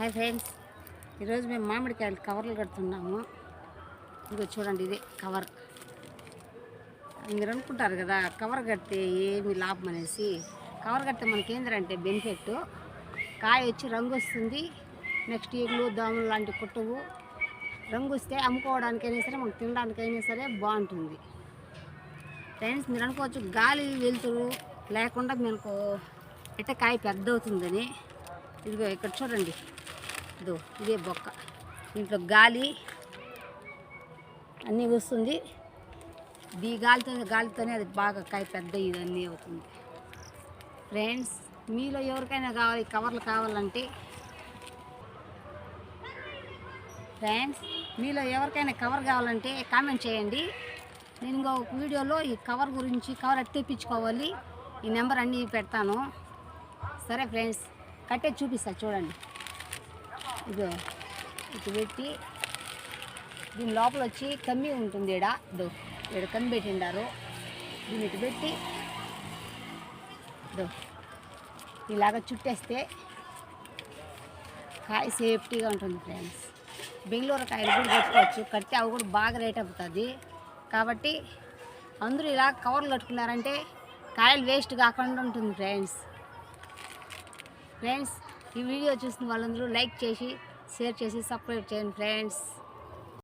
Hi friends ఈరోజు మేము మామిడికాయలు కవర్లు కడుతున్నాము. ఇదిగో చూడండి ఇదే కవర్. మీరు అనుకుంటారు కదా కవర్ కడితే ఏమి లాభం అనేసి. కవర్ కడితే మనకి ఏంటంటే బెనిఫిట్ కాయ వచ్చి రంగు వస్తుంది. నెక్స్ట్ ఈగలు దోమలు లాంటి కుట్టవు. రంగు వస్తే అమ్ముకోవడానికైనా సరే మనకు తినడానికైనా సరే బాగుంటుంది. ఫ్రెండ్స్ మీరు అనుకోవచ్చు గాలి వెలుతురు. లేకుండా మనకు అయితే కాయ పెద్ద అవుతుందని ఇదిగో ఇక్కడ చూడండి. ఇదో ఇదే బొక్క. దీంట్లో గాలి అన్నీ వస్తుంది. ఈ గాలితో గాలితోనే అది బాగా కాయ పెద్ద ఇదన్నీ అవుతుంది. ఫ్రెండ్స్ మీలో ఎవరికైనా కావాలి కవర్లు కావాలంటే ఫ్రెండ్స్ మీలో ఎవరికైనా కవర్ కావాలంటే కామెంట్ చేయండి. నేను ఇంకో ఒక వీడియోలో ఈ కవర్ గురించి కవర్ ఎట్ట తెప్పించుకోవాలి ఈ నెంబర్ అన్నీ పెడతాను. సరే ఫ్రెండ్స్. కట్టే చూపిస్తా చూడండి. ఇదో ఇటు పెట్టి దీని లోపల వచ్చి కమ్మి ఉంటుంది ఈడ. ఇదో ఈడ కమ్మి పెట్టిండారు. దీన్ని ఇటు పెట్టి ఇదో ఇలాగా చుట్టేస్తే కాయ సేఫ్టీగా ఉంటుంది ఫ్రెండ్స్. బెంగళూరు కాయలు కూడా పెట్టుకోవచ్చు కడితే అవి కూడా బాగా రేట్ అవుతుంది. కాబట్టి అందరూ ఇలా కవర్లు కట్టుకున్నారంటే కాయలు వేస్ట్ కాకుండా ఉంటుంది ఫ్రెండ్స్. ఫ్రెండ్స్ ఈ వీడియో చూసిన వాళ్ళందరూ లైక్ చేసి షేర్ చేసి సబ్స్క్రైబ్ చేయండి ఫ్రెండ్స్.